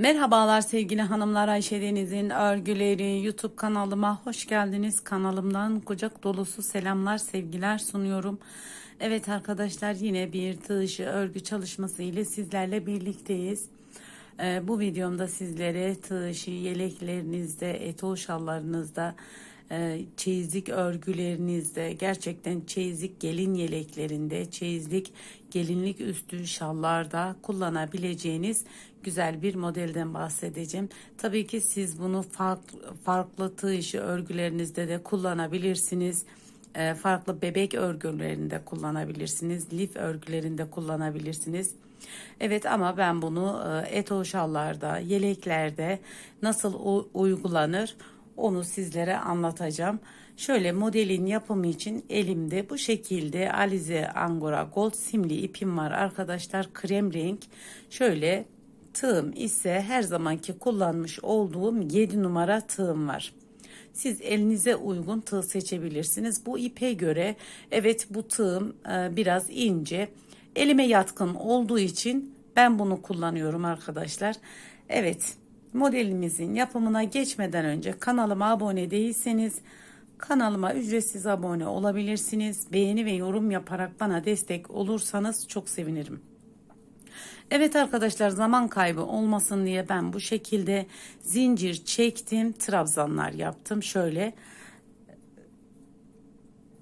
Merhabalar sevgili hanımlar Ayşe Deniz'in örgüleri YouTube kanalıma hoş geldiniz. Kanalımdan kucak dolusu selamlar sevgiler sunuyorum. Evet arkadaşlar yine bir tığ örgü çalışması ile sizlerle birlikteyiz. Ee, bu videomda sizlere tığ yeleklerinizde, etol şallarınızda, e, çeyizlik örgülerinizde, gerçekten çeyizlik gelin yeleklerinde, çeyizlik gelinlik üstü şallarda kullanabileceğiniz güzel bir modelden bahsedeceğim. Tabii ki siz bunu farklı, farklı tığ işi örgülerinizde de kullanabilirsiniz. E, farklı bebek örgülerinde kullanabilirsiniz. Lif örgülerinde kullanabilirsiniz. Evet ama ben bunu e, eto yeleklerde nasıl uygulanır onu sizlere anlatacağım. Şöyle modelin yapımı için elimde bu şekilde Alize Angora Gold simli ipim var arkadaşlar. Krem renk. Şöyle tığım ise her zamanki kullanmış olduğum 7 numara tığım var. Siz elinize uygun tığ seçebilirsiniz. Bu ipe göre evet bu tığım e, biraz ince. Elime yatkın olduğu için ben bunu kullanıyorum arkadaşlar. Evet modelimizin yapımına geçmeden önce kanalıma abone değilseniz kanalıma ücretsiz abone olabilirsiniz. Beğeni ve yorum yaparak bana destek olursanız çok sevinirim. Evet arkadaşlar zaman kaybı olmasın diye ben bu şekilde zincir çektim. Trabzanlar yaptım. Şöyle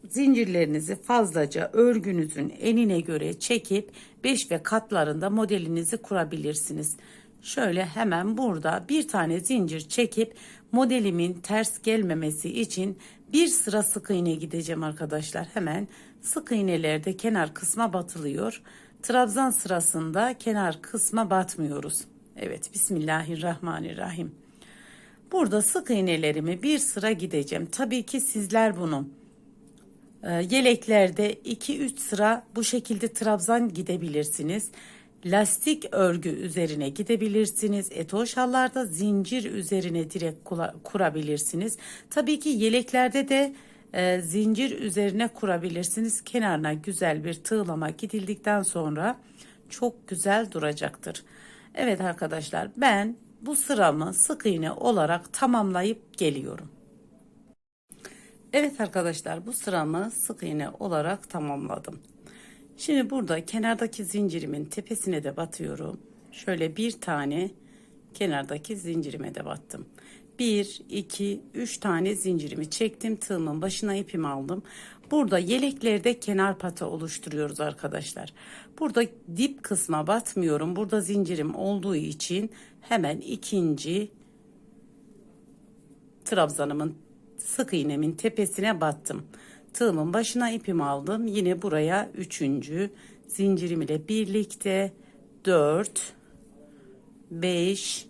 zincirlerinizi fazlaca örgünüzün enine göre çekip 5 ve katlarında modelinizi kurabilirsiniz. Şöyle hemen burada bir tane zincir çekip modelimin ters gelmemesi için bir sıra sık iğne gideceğim arkadaşlar. Hemen sık iğnelerde kenar kısma batılıyor. Trabzan sırasında kenar kısma batmıyoruz. Evet Bismillahirrahmanirrahim. Burada sık iğnelerimi bir sıra gideceğim. Tabii ki sizler bunu e, yeleklerde 2-3 sıra bu şekilde trabzan gidebilirsiniz. Lastik örgü üzerine gidebilirsiniz. Eto şallarda zincir üzerine direkt kurabilirsiniz. Tabii ki yeleklerde de e, zincir üzerine kurabilirsiniz. Kenarına güzel bir tığlama gidildikten sonra çok güzel duracaktır. Evet arkadaşlar ben bu sıramı sık iğne olarak tamamlayıp geliyorum. Evet arkadaşlar bu sıramı sık iğne olarak tamamladım. Şimdi burada kenardaki zincirimin tepesine de batıyorum. Şöyle bir tane kenardaki zincirime de battım. 1, 2, 3 tane zincirimi çektim. Tığımın başına ipimi aldım. Burada yeleklerde kenar pata oluşturuyoruz arkadaşlar. Burada dip kısma batmıyorum. Burada zincirim olduğu için hemen ikinci trabzanımın sık iğnemin tepesine battım. Tığımın başına ipimi aldım. Yine buraya üçüncü zincirim ile birlikte 4 5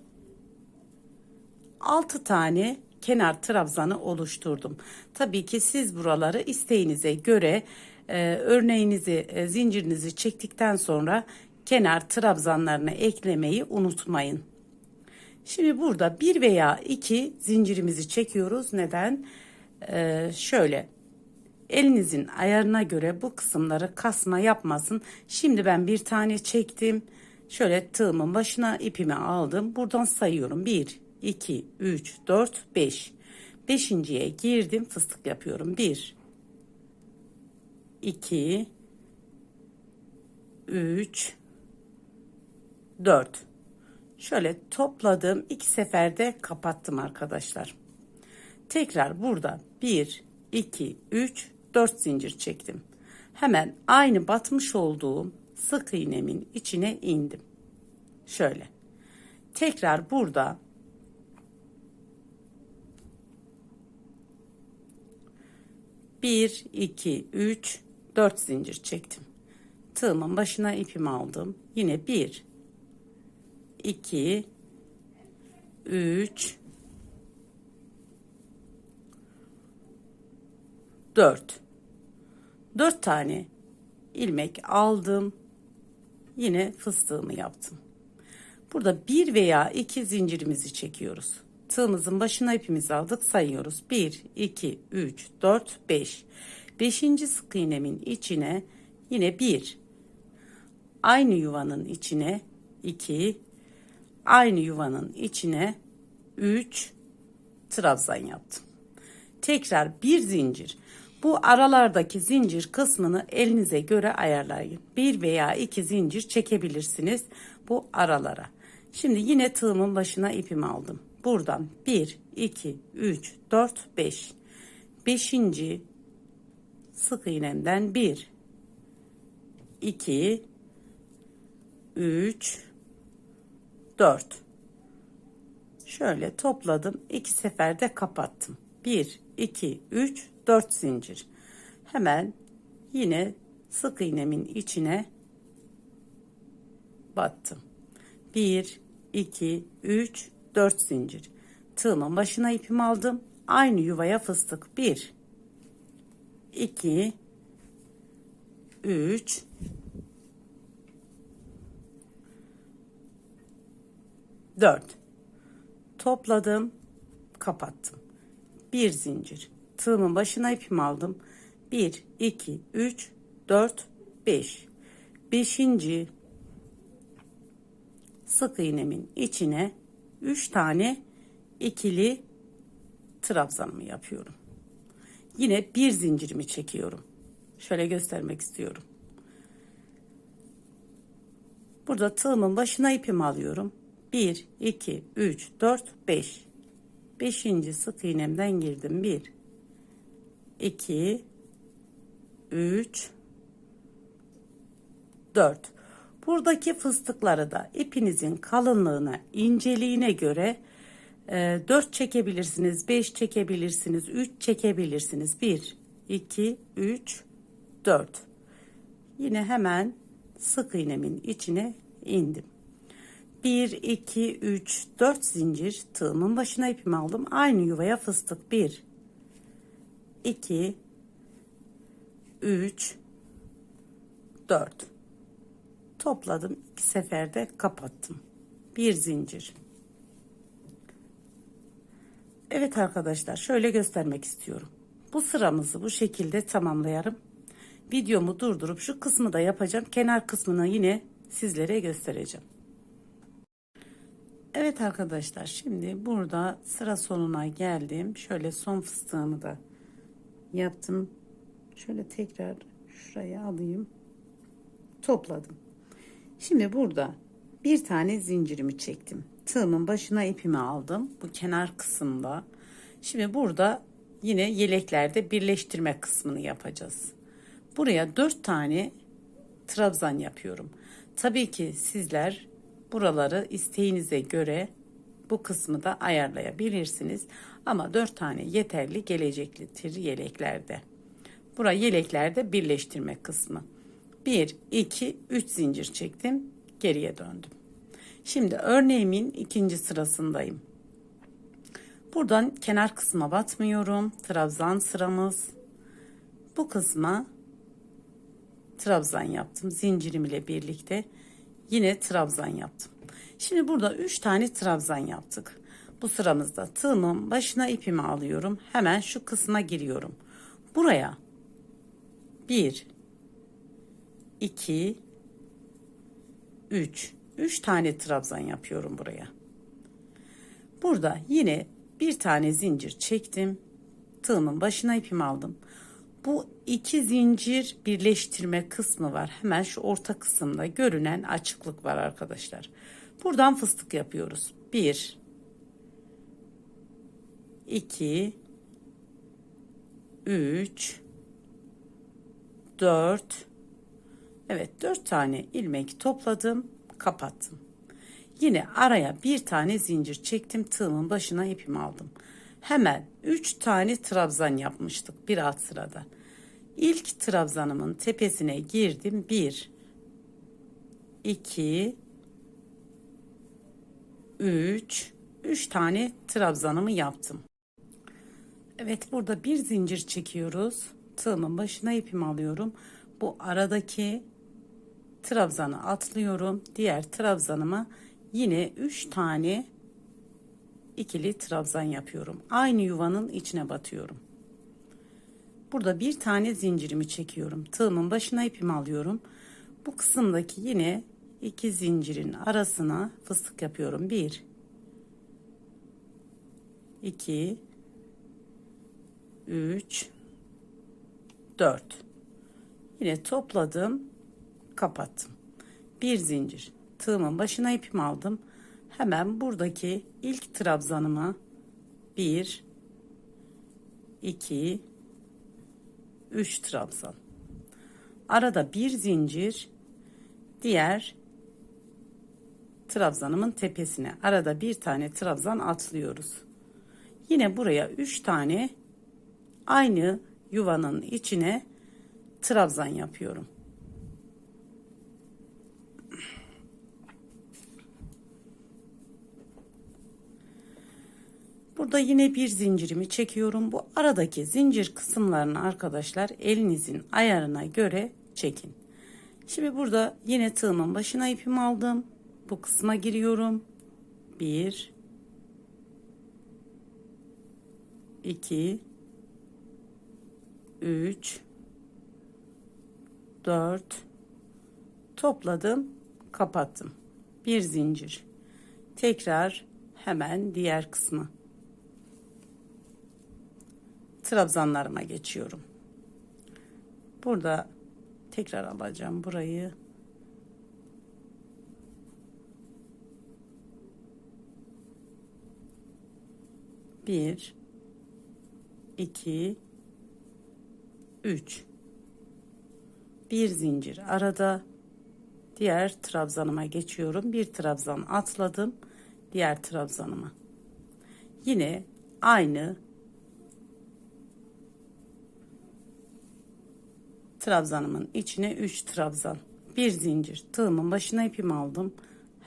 6 tane kenar trabzanı oluşturdum. Tabii ki siz buraları isteğinize göre e, örneğinizi e, zincirinizi çektikten sonra kenar trabzanlarını eklemeyi unutmayın. Şimdi burada bir veya iki zincirimizi çekiyoruz. Neden? Ee, şöyle elinizin ayarına göre bu kısımları kasma yapmasın. Şimdi ben bir tane çektim. Şöyle tığımın başına ipimi aldım. Buradan sayıyorum. 1, 2, 3, 4, 5. Beşinciye girdim. Fıstık yapıyorum. 1, 2, 3, 4. Şöyle topladım. iki seferde kapattım arkadaşlar. Tekrar burada 1, 2, 3, 4 zincir çektim. Hemen aynı batmış olduğum sık iğnemin içine indim. Şöyle. Tekrar burada bir, iki, üç, dört zincir çektim. Tığımın başına ipimi aldım. Yine bir, 2 3 4 4 tane ilmek aldım. Yine fıstığımı yaptım. Burada bir veya iki zincirimizi çekiyoruz. Tığımızın başına ipimizi aldık sayıyoruz. 1, 2, 3, 4, 5. Beşinci sık iğnemin içine yine bir. Aynı yuvanın içine 2, aynı yuvanın içine 3 trabzan yaptım. Tekrar bir zincir. Bu aralardaki zincir kısmını elinize göre ayarlayın. Bir veya iki zincir çekebilirsiniz bu aralara. Şimdi yine tığımın başına ipimi aldım. Buradan 1, 2, 3, 4, 5. Beşinci sık iğnemden 1, 2, 3, 4. Şöyle topladım. iki seferde kapattım. 1, 2, 3, 4 zincir. Hemen yine sık iğnemin içine battım. 1, 2, 3, 4 zincir. Tığımın başına ipimi aldım. Aynı yuvaya fıstık. 1, 2, 3, 4. Topladım, kapattım. Bir zincir. Tığımın başına ipimi aldım. 1, 2, 3, 4, 5. Beşinci sık iğnemin içine 3 tane ikili trabzanımı yapıyorum. Yine bir zincirimi çekiyorum. Şöyle göstermek istiyorum. Burada tığımın başına ipimi alıyorum. 1, 2, 3, 4, 5. Beşinci sık iğnemden girdim. 1, 2, 3, 4. Buradaki fıstıkları da ipinizin kalınlığına, inceliğine göre e, 4 çekebilirsiniz, 5 çekebilirsiniz, 3 çekebilirsiniz. 1, 2, 3, 4. Yine hemen sık iğnemin içine indim. 1, 2, 3, 4 zincir tığımın başına ipimi aldım. Aynı yuvaya fıstık. 1, 2, 3, 4. Topladım. iki seferde kapattım. Bir zincir. Evet arkadaşlar şöyle göstermek istiyorum. Bu sıramızı bu şekilde tamamlayarım. Videomu durdurup şu kısmı da yapacağım. Kenar kısmını yine sizlere göstereceğim. Evet arkadaşlar şimdi burada sıra sonuna geldim. Şöyle son fıstığımı da yaptım. Şöyle tekrar şuraya alayım. Topladım. Şimdi burada bir tane zincirimi çektim. Tığımın başına ipimi aldım. Bu kenar kısımda. Şimdi burada yine yeleklerde birleştirme kısmını yapacağız. Buraya dört tane trabzan yapıyorum. Tabii ki sizler buraları isteğinize göre bu kısmı da ayarlayabilirsiniz. Ama dört tane yeterli gelecektir yeleklerde. Bura yeleklerde birleştirme kısmı. 1, 2, 3 zincir çektim. Geriye döndüm. Şimdi örneğimin ikinci sırasındayım. Buradan kenar kısma batmıyorum. Trabzan sıramız. Bu kısma trabzan yaptım. Zincirim ile birlikte yine trabzan yaptım. Şimdi burada 3 tane trabzan yaptık. Bu sıramızda tığımın başına ipimi alıyorum. Hemen şu kısma giriyorum. Buraya 1 2 3 3 tane trabzan yapıyorum buraya. Burada yine bir tane zincir çektim. Tığımın başına ipimi aldım. Bu iki zincir birleştirme kısmı var. Hemen şu orta kısımda görünen açıklık var arkadaşlar. Buradan fıstık yapıyoruz. 1 2 3 4 Evet 4 tane ilmek topladım, kapattım. Yine araya bir tane zincir çektim, tığımın başına ipimi aldım. Hemen 3 tane trabzan yapmıştık bir alt sırada. İlk trabzanımın tepesine girdim. 1 2 3 3 tane trabzanımı yaptım. Evet burada bir zincir çekiyoruz. Tığımın başına ipimi alıyorum. Bu aradaki trabzanı atlıyorum. Diğer trabzanıma yine 3 tane ikili trabzan yapıyorum. Aynı yuvanın içine batıyorum. Burada bir tane zincirimi çekiyorum. Tığımın başına ipimi alıyorum. Bu kısımdaki yine iki zincirin arasına fıstık yapıyorum. 1 2 3 4 Yine topladım, kapattım. Bir zincir. Tığımın başına ipimi aldım. Hemen buradaki ilk trabzanıma 1 2 3 trabzan. Arada bir zincir diğer trabzanımın tepesine arada bir tane trabzan atlıyoruz. Yine buraya 3 tane aynı yuvanın içine trabzan yapıyorum. Burada yine bir zincirimi çekiyorum. Bu aradaki zincir kısımlarını arkadaşlar elinizin ayarına göre çekin. Şimdi burada yine tığımın başına ipimi aldım. Bu kısma giriyorum. 1 2 3 4 topladım, kapattım. Bir zincir. Tekrar hemen diğer kısmı. Trabzanlarıma geçiyorum. Burada tekrar alacağım burayı. Bir, iki, üç. Bir zincir arada. Diğer trabzanıma geçiyorum. Bir trabzan atladım. Diğer trabzanıma. Yine aynı trabzanımın içine 3 trabzan. Bir zincir tığımın başına ipimi aldım.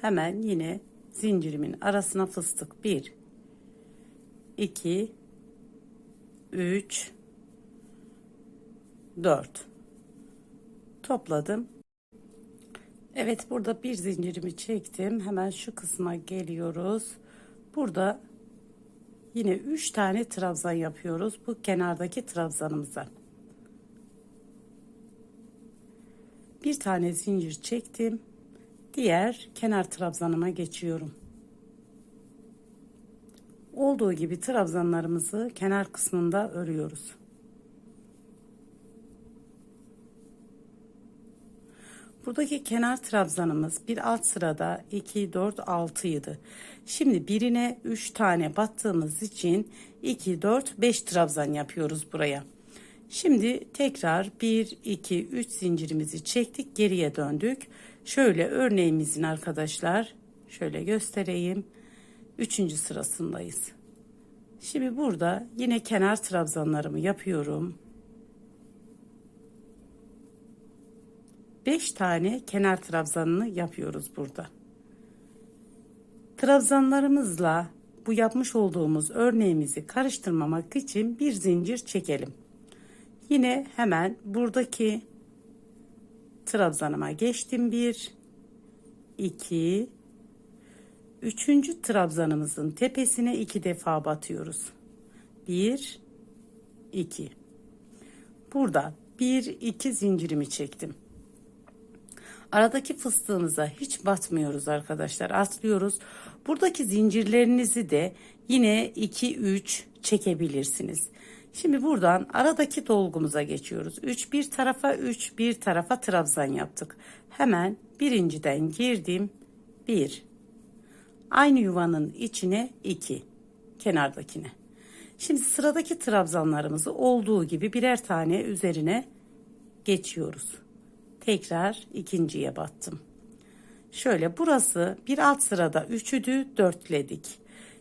Hemen yine zincirimin arasına fıstık. 1 2 3 4 topladım. Evet burada bir zincirimi çektim. Hemen şu kısma geliyoruz. Burada yine 3 tane trabzan yapıyoruz bu kenardaki trabzanımıza bir tane zincir çektim diğer kenar trabzanıma geçiyorum olduğu gibi trabzanlarımızı kenar kısmında örüyoruz Buradaki kenar trabzanımız bir alt sırada 2, 4, 6 idi. Şimdi birine 3 tane battığımız için 2, 4, 5 trabzan yapıyoruz buraya. Şimdi tekrar 1, 2, 3 zincirimizi çektik geriye döndük. Şöyle örneğimizin arkadaşlar şöyle göstereyim. 3. sırasındayız. Şimdi burada yine kenar trabzanlarımı yapıyorum. 5 tane kenar trabzanını yapıyoruz burada. Trabzanlarımızla bu yapmış olduğumuz örneğimizi karıştırmamak için bir zincir çekelim. Yine hemen buradaki trabzanıma geçtim. Bir, iki, üçüncü trabzanımızın tepesine iki defa batıyoruz. Bir, iki. Burada bir, iki zincirimi çektim. Aradaki fıstığımıza hiç batmıyoruz arkadaşlar. Atlıyoruz. Buradaki zincirlerinizi de yine 2 3 çekebilirsiniz. Şimdi buradan aradaki dolgumuza geçiyoruz. 3 bir tarafa 3 bir tarafa trabzan yaptık. Hemen birinciden girdim. 1 aynı yuvanın içine 2 kenardakine. Şimdi sıradaki trabzanlarımızı olduğu gibi birer tane üzerine geçiyoruz. Tekrar ikinciye battım. Şöyle burası bir alt sırada üçüdü dörtledik.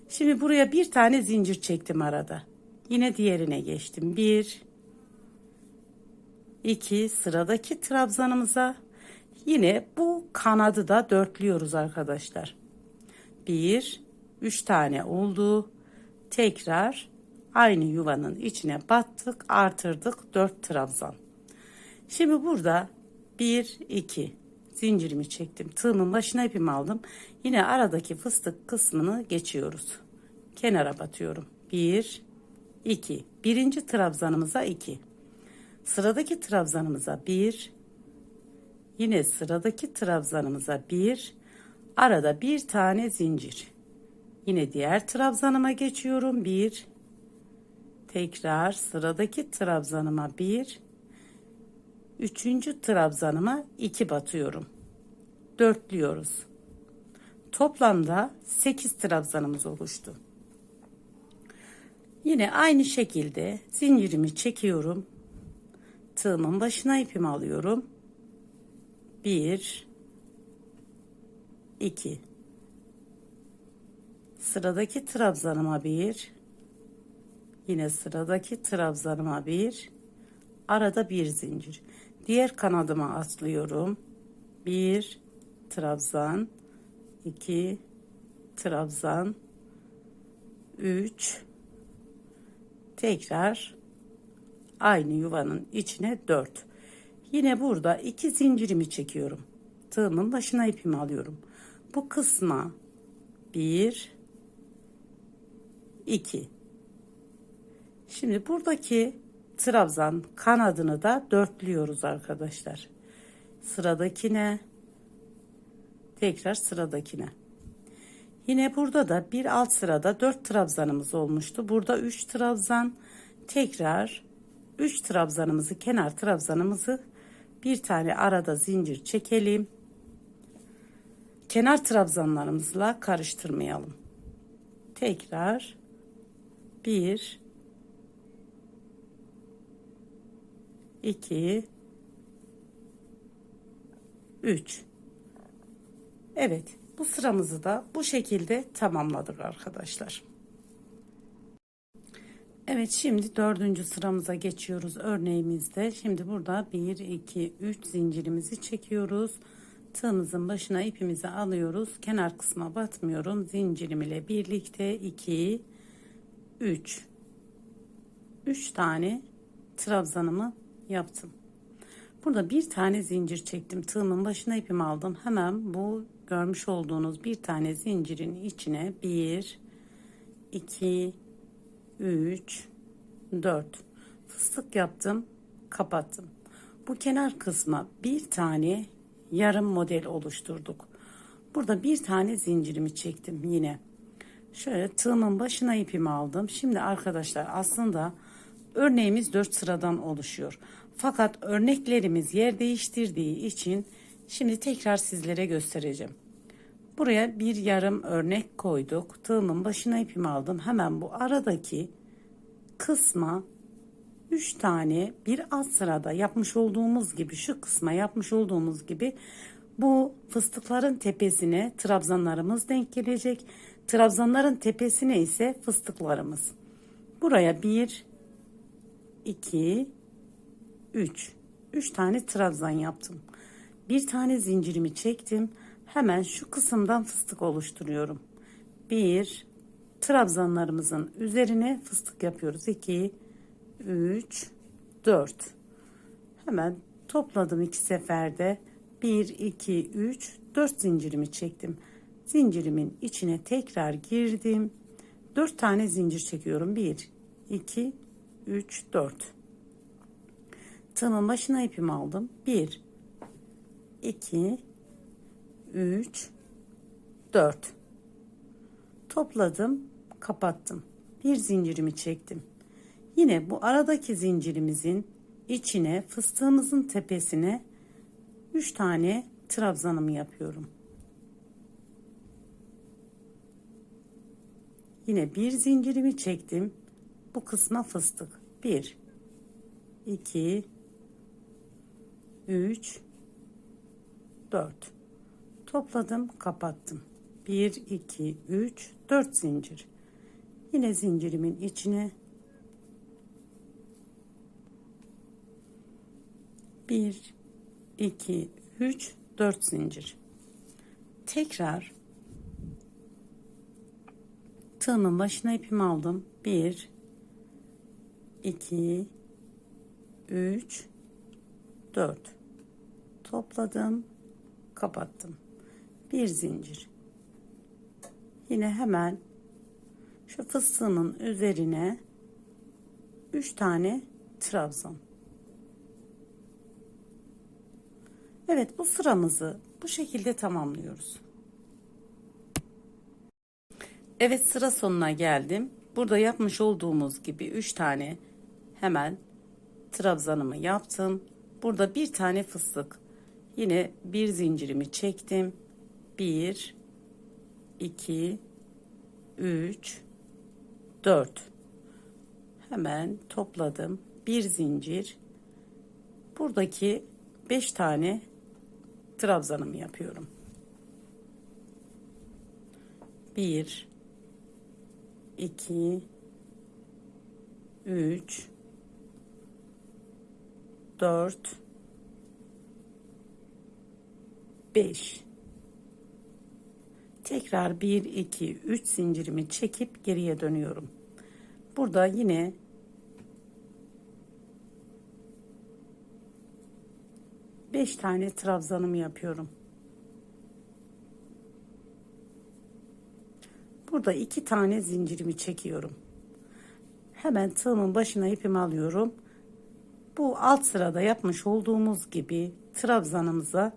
Şimdi buraya bir tane zincir çektim arada. Yine diğerine geçtim. Bir, iki sıradaki trabzanımıza yine bu kanadı da dörtlüyoruz arkadaşlar. Bir, üç tane oldu. Tekrar aynı yuvanın içine battık, artırdık dört trabzan. Şimdi burada bir, iki zincirimi çektim. Tığımın başına ipimi aldım. Yine aradaki fıstık kısmını geçiyoruz. Kenara batıyorum. Bir, 2. Birinci trabzanımıza 2. Sıradaki trabzanımıza 1, Yine sıradaki trabzanımıza bir, arada bir tane zincir. Yine diğer trabzanıma geçiyorum. Bir, tekrar sıradaki trabzanıma bir, üçüncü trabzanıma iki batıyorum. Dörtlüyoruz. Toplamda 8 trabzanımız oluştu. Yine aynı şekilde zincirimi çekiyorum. Tığımın başına ipimi alıyorum. 1 2 Sıradaki trabzanıma bir, yine sıradaki trabzanıma bir, arada bir zincir. Diğer kanadıma atlıyorum. Bir trabzan, iki trabzan, üç, tekrar aynı yuvanın içine dört. Yine burada iki zincirimi çekiyorum. Tığımın başına ipimi alıyorum. Bu kısma bir, iki. Şimdi buradaki trabzan kanadını da dörtlüyoruz arkadaşlar. Sıradakine tekrar sıradakine. Yine burada da bir alt sırada 4 trabzanımız olmuştu. Burada 3 trabzan tekrar 3 trabzanımızı kenar trabzanımızı bir tane arada zincir çekelim. Kenar trabzanlarımızla karıştırmayalım. Tekrar 1 2 3 Evet bu sıramızı da bu şekilde tamamladık arkadaşlar. Evet şimdi dördüncü sıramıza geçiyoruz örneğimizde. Şimdi burada 1 2 3 zincirimizi çekiyoruz. Tığımızın başına ipimizi alıyoruz. Kenar kısma batmıyorum. Zincirim ile birlikte 2 3 3 tane trabzanımı yaptım. Burada bir tane zincir çektim. Tığımın başına ipimi aldım. Hemen bu görmüş olduğunuz bir tane zincirin içine 1 2 3 4 fıstık yaptım kapattım. Bu kenar kısma bir tane yarım model oluşturduk. Burada bir tane zincirimi çektim yine. Şöyle tığımın başına ipimi aldım. Şimdi arkadaşlar aslında örneğimiz 4 sıradan oluşuyor. Fakat örneklerimiz yer değiştirdiği için Şimdi tekrar sizlere göstereceğim. Buraya bir yarım örnek koyduk. Tığımın başına ipimi aldım. Hemen bu aradaki kısma 3 tane bir alt sırada yapmış olduğumuz gibi şu kısma yapmış olduğumuz gibi bu fıstıkların tepesine trabzanlarımız denk gelecek. Trabzanların tepesine ise fıstıklarımız. Buraya 1 2 3 3 tane trabzan yaptım. Bir tane zincirimi çektim. Hemen şu kısımdan fıstık oluşturuyorum. Bir, trabzanlarımızın üzerine fıstık yapıyoruz. 2, 3, 4. Hemen topladım iki seferde. 1, 2, 3, 4 zincirimi çektim. Zincirimin içine tekrar girdim. 4 tane zincir çekiyorum. 1, 2, 3, 4. Tığımın başına ipimi aldım. 1, 2 3 4 topladım kapattım. Bir zincirimi çektim. Yine bu aradaki zincirimizin içine fıstığımızın tepesine 3 tane trabzanımı yapıyorum. Yine bir zincirimi çektim. Bu kısma fıstık. 1 2 3 4 topladım kapattım. 1 2 3 4 zincir. Yine zincirimin içine. 1 2 3 4 zincir. Tekrar tığımın başına ipimi aldım. 1 2 3 4 topladım kapattım. Bir zincir. Yine hemen şu fıstığımın üzerine 3 tane trabzan. Evet bu sıramızı bu şekilde tamamlıyoruz. Evet sıra sonuna geldim. Burada yapmış olduğumuz gibi 3 tane hemen trabzanımı yaptım. Burada bir tane fıstık. Yine bir zincirimi çektim. 1 2 3 4 Hemen topladım. Bir zincir. Buradaki 5 tane trabzanımı yapıyorum. 1 2 3 4 5 Tekrar 1 2 3 zincirimi çekip geriye dönüyorum. Burada yine beş tane trabzanımı yapıyorum. Burada iki tane zincirimi çekiyorum. Hemen tığımın başına ipimi alıyorum. Bu alt sırada yapmış olduğumuz gibi trabzanımıza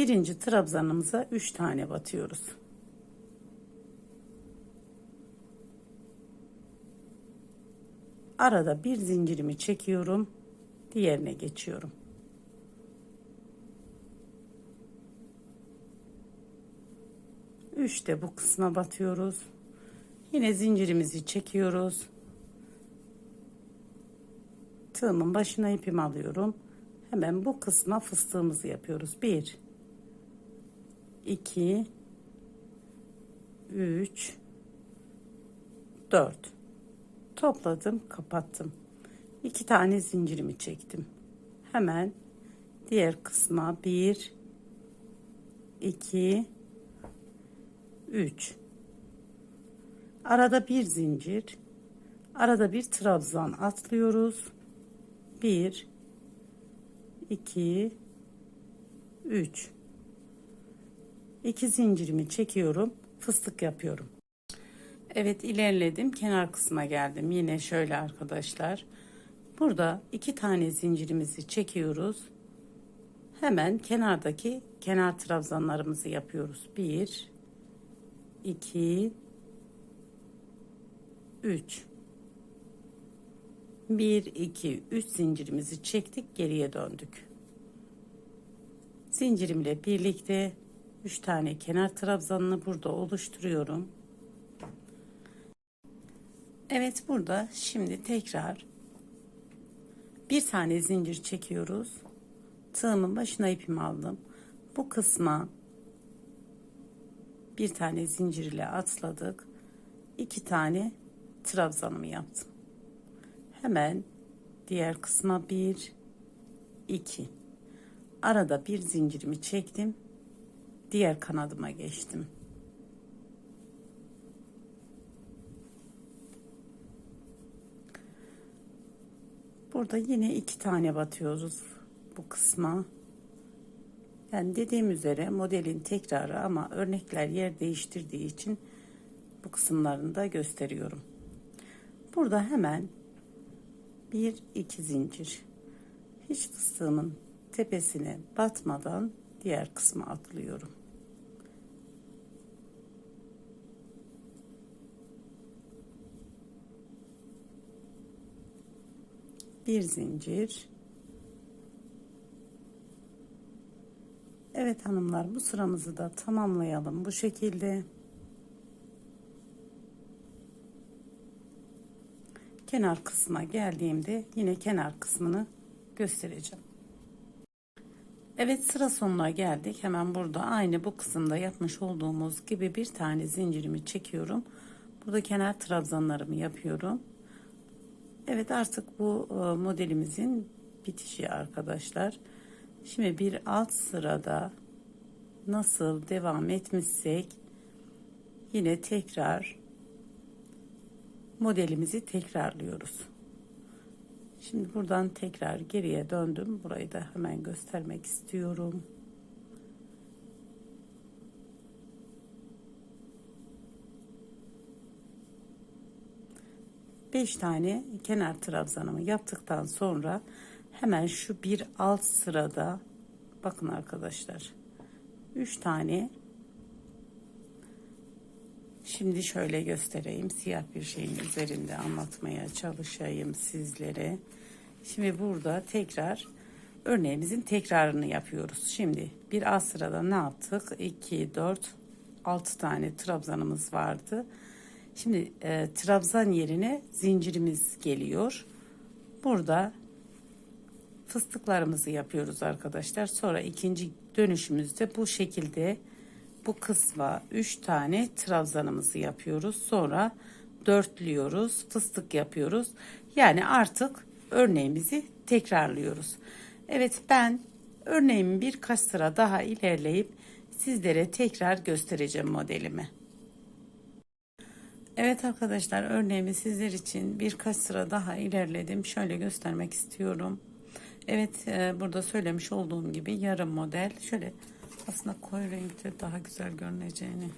birinci trabzanımıza üç tane batıyoruz. Arada bir zincirimi çekiyorum. Diğerine geçiyorum. Üçte bu kısma batıyoruz. Yine zincirimizi çekiyoruz. Tığımın başına ipimi alıyorum. Hemen bu kısma fıstığımızı yapıyoruz. 1 2 3 4 topladım kapattım. İki tane zincirimi çektim. Hemen diğer kısma 1 2 3 arada bir zincir arada bir trabzan atlıyoruz. 1 2 3 2 zincirimi çekiyorum fıstık yapıyorum. Evet ilerledim. Kenar kısma geldim. Yine şöyle arkadaşlar. Burada iki tane zincirimizi çekiyoruz. Hemen kenardaki kenar trabzanlarımızı yapıyoruz. 1 2 3 1 2 3 zincirimizi çektik geriye döndük. Zincirimle birlikte 3 tane kenar trabzanını burada oluşturuyorum. Evet burada şimdi tekrar bir tane zincir çekiyoruz. Tığımın başına ipimi aldım. Bu kısma bir tane zincir ile atladık. İki tane trabzanımı yaptım. Hemen diğer kısma bir, iki. Arada bir zincirimi çektim diğer kanadıma geçtim. Burada yine iki tane batıyoruz bu kısma. Yani dediğim üzere modelin tekrarı ama örnekler yer değiştirdiği için bu kısımlarını da gösteriyorum. Burada hemen bir iki zincir hiç fıstığımın tepesine batmadan diğer kısma atlıyorum. Bir zincir. Evet hanımlar bu sıramızı da tamamlayalım bu şekilde. Kenar kısma geldiğimde yine kenar kısmını göstereceğim. Evet sıra sonuna geldik. Hemen burada aynı bu kısımda yapmış olduğumuz gibi bir tane zincirimi çekiyorum. Burada kenar trabzanlarımı yapıyorum Evet artık bu e, modelimizin bitişi arkadaşlar. Şimdi bir alt sırada nasıl devam etmişsek yine tekrar modelimizi tekrarlıyoruz. Şimdi buradan tekrar geriye döndüm. Burayı da hemen göstermek istiyorum. 5 tane kenar trabzanımı yaptıktan sonra hemen şu bir alt sırada bakın arkadaşlar 3 tane Şimdi şöyle göstereyim. Siyah bir şeyin üzerinde anlatmaya çalışayım sizlere. Şimdi burada tekrar örneğimizin tekrarını yapıyoruz. Şimdi bir alt sırada ne yaptık? 2, 4, 6 tane trabzanımız vardı. Şimdi e, trabzan yerine zincirimiz geliyor. Burada fıstıklarımızı yapıyoruz arkadaşlar. Sonra ikinci dönüşümüzde bu şekilde bu kısma 3 tane trabzanımızı yapıyoruz. Sonra dörtlüyoruz, fıstık yapıyoruz. Yani artık örneğimizi tekrarlıyoruz. Evet ben örneğimi birkaç sıra daha ilerleyip sizlere tekrar göstereceğim modelimi. Evet arkadaşlar örneğimi sizler için birkaç sıra daha ilerledim. Şöyle göstermek istiyorum. Evet e, burada söylemiş olduğum gibi yarım model. Şöyle aslında koyu renkte daha güzel görüneceğini.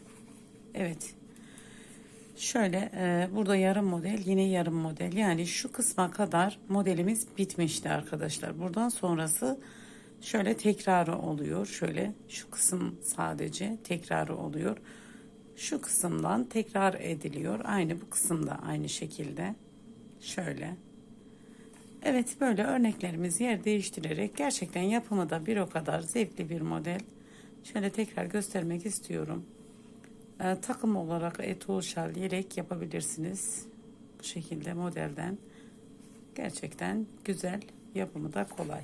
Evet. Şöyle e, burada yarım model yine yarım model. Yani şu kısma kadar modelimiz bitmişti arkadaşlar. Buradan sonrası şöyle tekrarı oluyor. Şöyle şu kısım sadece tekrarı oluyor. Şu kısımdan tekrar ediliyor. Aynı bu kısımda aynı şekilde. Şöyle. Evet böyle örneklerimiz yer değiştirerek gerçekten yapımı da bir o kadar zevkli bir model. Şöyle tekrar göstermek istiyorum. Ee, takım olarak eto şal yelek yapabilirsiniz. Bu şekilde modelden. Gerçekten güzel. Yapımı da kolay.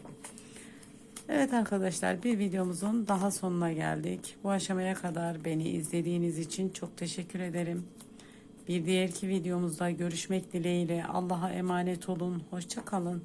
Evet arkadaşlar bir videomuzun daha sonuna geldik. Bu aşamaya kadar beni izlediğiniz için çok teşekkür ederim. Bir diğerki videomuzda görüşmek dileğiyle Allah'a emanet olun. Hoşça kalın.